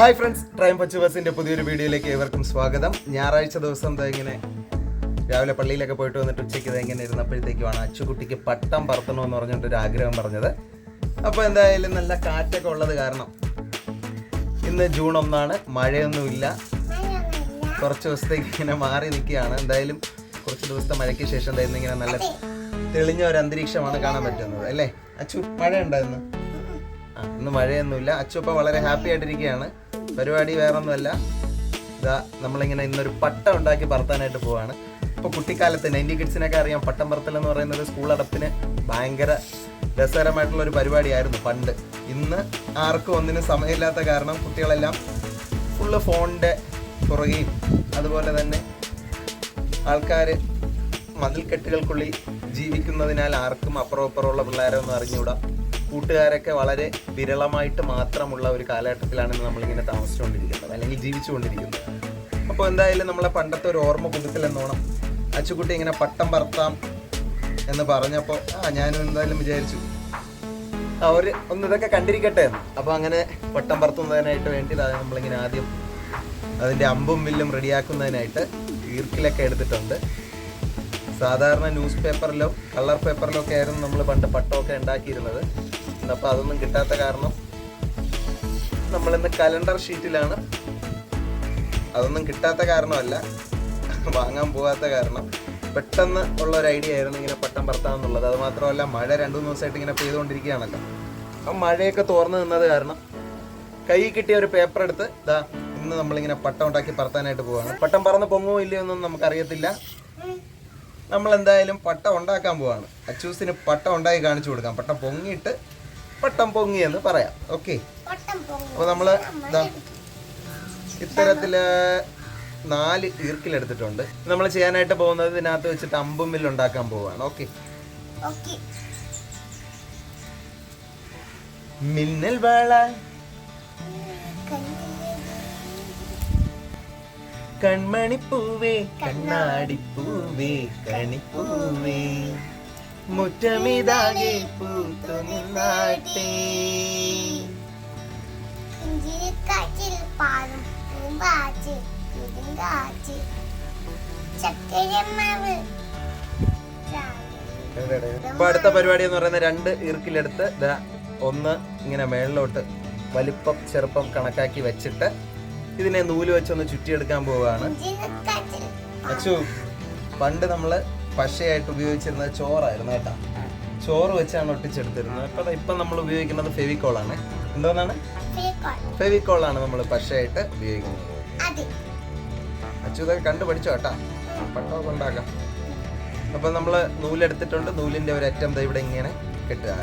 Hi friends ട്രൈം Pachu ബസിന്റെ പുതിയൊരു വീഡിയോയിലേക്ക് ഏവർക്കും സ്വാഗതം. ഞായറാഴ്ച ദിവസം ഇങ്ങനെ രാവിലെ പള്ളിയിലൊക്കെ പോയിട്ട് വന്നിട്ട് ഉച്ചയ്ക്ക് ഇങ്ങനെ ഇരുന്നപ്പോഴത്തേക്കുമാണ് അച്ചുകുട്ടിക്ക് പട്ടം പറത്തണമെന്ന് പറഞ്ഞിട്ടൊരു ആഗ്രഹം പറഞ്ഞത്. അപ്പോൾ എന്തായാലും നല്ല കാറ്റൊക്കെ ഉള്ളത് കാരണം ഇന്ന് ജൂൺ ഒന്നാണ് മഴയൊന്നുമില്ല കുറച്ച് ദിവസത്തേക്ക് ഇങ്ങനെ മാറി നിൽക്കുകയാണ്. എന്തായാലും കുറച്ച് ദിവസത്തെ മഴയ്ക്ക് ശേഷം എന്തായിരുന്നു ഇങ്ങനെ നല്ല തെളിഞ്ഞ ഒരു അന്തരീക്ഷമാണ് കാണാൻ പറ്റുന്നത് അല്ലേ? അച്ചു മഴ ഉണ്ടായിരുന്നു ആ ഇന്ന് മഴയൊന്നുമില്ല. അച്ചു ഇപ്പോൾ വളരെ ഹാപ്പി ആയിട്ടിരിക്കുകയാണ്. പരിപാടി വേറൊന്നുമല്ല. ഇതാ നമ്മളിങ്ങനെ ഇന്നൊരു പട്ടം ഉണ്ടാക്കി പറത്താനായിട്ട് പോവാണ്. ഇപ്പോൾ കുട്ടിക്കാലത്ത് നയന്റി കിഡ്സിനൊക്കെ അറിയാം പട്ടം പറത്തൽ എന്ന് പറയുന്നത് സ്കൂൾ അടപ്പിന് ഭയങ്കര രസകരമായിട്ടുള്ള ഒരു പരിപാടിയായിരുന്നു പണ്ട്. ഇന്ന് ആർക്കും ഒന്നിനും സമയമില്ലാത്ത കാരണം കുട്ടികളെല്ലാം ഫുള്ള് ഫോണിന്റെ പുറകെയും അതുപോലെ തന്നെ ആൾക്കാർ മതിൽക്കെട്ടുകൾക്കുള്ളിൽ ജീവിക്കുന്നതിനാൽ ആർക്കും അപ്പുറം അപ്പുറമുള്ള പിള്ളേരെ ഒന്നും അറിഞ്ഞുകൂടാ. കൂട്ടുകാരൊക്കെ വളരെ വിരളമായിട്ട് മാത്രമുള്ള ഒരു കാലഘട്ടത്തിലാണ് നമ്മളിങ്ങനെ താമസിച്ചുകൊണ്ടിരിക്കുന്നത് അല്ലെങ്കിൽ ജീവിച്ചുകൊണ്ടിരിക്കുന്നത്. അപ്പോൾ എന്തായാലും നമ്മളെ പണ്ടത്തെ ഒരു ഓർമ്മ പുതുക്കലെന്നോണം അച്ചുകുട്ടി ഇങ്ങനെ പട്ടം പറത്താം എന്ന് പറഞ്ഞപ്പോൾ ആ ഞാനും എന്തായാലും വിചാരിച്ചു. അവർ ഒന്ന് ഇതൊക്കെ കണ്ടിരിക്കട്ടെ അപ്പോൾ അങ്ങനെ പട്ടം പറത്തുന്നതിനായിട്ട് വേണ്ടി നമ്മളിങ്ങനെ ആദ്യം അതിന്റെ അമ്പും വില്ലും റെഡിയാക്കുന്നതിനായിട്ട് ഈർക്കിലൊക്കെ എടുത്തിട്ടുണ്ട്. സാധാരണ ന്യൂസ് പേപ്പറിലോ കളർ പേപ്പറിലോ ഒക്കെ ആയിരുന്നു നമ്മൾ പണ്ട് പട്ടമൊക്കെ ഉണ്ടാക്കിയിരുന്നത്. അപ്പോൾ അതൊന്നും കിട്ടാത്ത കാരണം നമ്മൾ നമ്മളിന്ന് കലണ്ടർ ഷീറ്റിലാണ് അതൊന്നും കിട്ടാത്ത കാരണമല്ല. വാങ്ങാൻ പോകാത്ത കാരണം. പെട്ടെന്ന് ഉള്ള ഒരു ഐഡിയ ആയിരുന്നു ഇങ്ങനെ പട്ടം പറത്താമെന്നുള്ളത് അത് മാത്രമല്ല മഴ രണ്ടു മൂന്ന് ദിവസമായിട്ട് ഇങ്ങനെ പെയ്തുകൊണ്ടിരിക്കുകയാണല്ലോ. അപ്പം മഴയൊക്കെ തോർന്നു നിന്നത് കാരണം കൈ കിട്ടിയ ഒരു പേപ്പർ എടുത്ത് ഇതാ ഇന്ന് നമ്മളിങ്ങനെ പട്ടം ഉണ്ടാക്കി പറത്താനായിട്ട് പോവാണ്. പട്ടം പറന്ന് പൊങ്ങോ ഇല്ലയോ എന്നൊന്നും നമുക്കറിയത്തില്ല. നമ്മൾ എന്തായാലും പട്ടം ഉണ്ടാക്കാൻ പോവാണ്. അച്ചൂസിന് പട്ടം ഉണ്ടാക്കി കാണിച്ചു കൊടുക്കാം. പട്ടം പൊങ്ങിയിട്ട് പട്ടം പൊങ്ങി. എന്ന് പറയാം ഓക്കെ അപ്പോൾ നമ്മൾ ഇതാ ഇത്തരത്തിൽ നാല് ഈർക്കിലെടുത്തിട്ടുണ്ട് നമ്മൾ ചെയ്യാനായിട്ട് പോകുന്നത് ഇതിനകത്ത് വെച്ചിട്ട് അമ്പും മില്ല് ഉണ്ടാക്കാൻ പോവാണ്. ഓക്കെ മിന്നൽ വേള. കൺമണിപ്പൂവേ കണ്ണാടിപ്പൂവേ കണിപ്പൂവേ. മുറ്റമിതാകെ പൂത്തു നിന്നാട്ടെ. പാലും ചക്കരമാവ് ഇപ്പൊ അടുത്ത പരിപാടി എന്ന് പറയുന്ന രണ്ട് ഇറുക്കിലെടുത്ത് ദാ ഒന്ന് ഇങ്ങനെ മേളിലോട്ട് വലിപ്പം ചെറുപ്പം കണക്കാക്കി വെച്ചിട്ട് ഇതിനെ നൂൽ വെച്ചൊന്ന് ചുറ്റിയെടുക്കാൻ പോവുകയാണ്. അച്ചു പണ്ട് നമ്മൾ പശയായിട്ട് ഉപയോഗിച്ചിരുന്നത് ചോറായിരുന്നു കേട്ടോ. ചോറ് വെച്ചാണ് ഒട്ടിച്ചെടുത്തിരുന്നത്. അപ്പൊ ദാ ഇപ്പൊ നമ്മൾ ഉപയോഗിക്കുന്നത് ഫെവിക്കോളാണ് എന്തോന്നാണ് ഫെവിക്കോളാണ് നമ്മൾ പശയായിട്ട് ഉപയോഗിക്കുന്നത്. അച്ചു ഇതൊക്കെ കണ്ടു പഠിച്ചോ കേട്ടാ പട്ടോ കൊണ്ടാക്കാം അപ്പൊ നമ്മൾ നൂലെടുത്തിട്ടുണ്ട്. നൂലിന്റെ ഒരു അറ്റം ഇവിടെ ഇങ്ങനെ കെട്ടുക.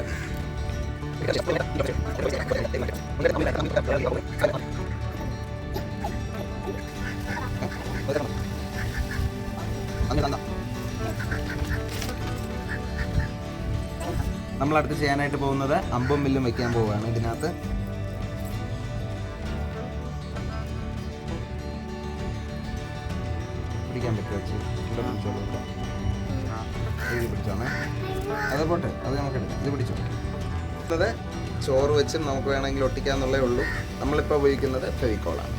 നമ്മൾ അടുത്ത് ചെയ്യാനായിട്ട് പോകുന്നത് അമ്പും വില്ലും വെക്കാൻ പോവുകയാണ് ഇതിനകത്ത്. പിടിക്കാൻ പറ്റുമോ. ഇത് അത് പോട്ടെ അത് നമുക്ക് എടുക്കാം. ഇത് പിടിച്ചോ? ചോറ് വെച്ചും നമുക്ക് വേണമെങ്കിൽ ഒട്ടിക്കാന്നുള്ളേ ഉള്ളൂ. നമ്മളിപ്പോൾ ഉപയോഗിക്കുന്നത് ഫെവിക്കോളാണ്.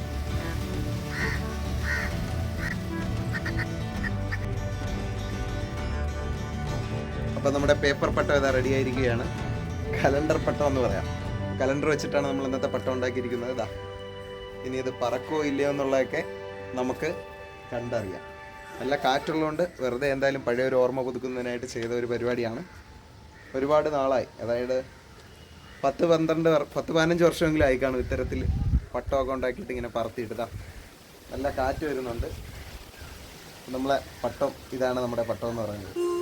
അപ്പം നമ്മുടെ പേപ്പർ പട്ടം ഇതാ റെഡി ആയിരിക്കുകയാണ്. കലണ്ടർ പട്ടം എന്ന് പറയാം. കലണ്ടർ വെച്ചിട്ടാണ് നമ്മൾ ഇന്നത്തെ പട്ടം ഉണ്ടാക്കിയിരിക്കുന്നത്. ഇതാ. ഇനി ഇത് പറക്കോ ഇല്ലയോ എന്നുള്ളതൊക്കെ നമുക്ക് കണ്ടറിയാം. നല്ല കാറ്റുള്ളതുകൊണ്ട് വെറുതെ എന്തായാലും പഴയ ഒരു ഓർമ്മ പുതുക്കുന്നതിനായിട്ട് ചെയ്ത ഒരു പരിപാടിയാണ്. ഒരുപാട് നാളായി. അതായത് പത്ത് പന്ത്രണ്ട് പത്ത് പതിനഞ്ച് വർഷമെങ്കിലും ആയി കാണും ഇത്തരത്തിൽ പട്ടമൊക്കെ ഉണ്ടാക്കിയിട്ട് ഇങ്ങനെ പറത്തിയിട്ടതാ നല്ല കാറ്റ് വരുന്നുണ്ട്. നമ്മളെ പട്ടം ഇതാണ് നമ്മുടെ പട്ടം എന്ന് പറയുന്നത്.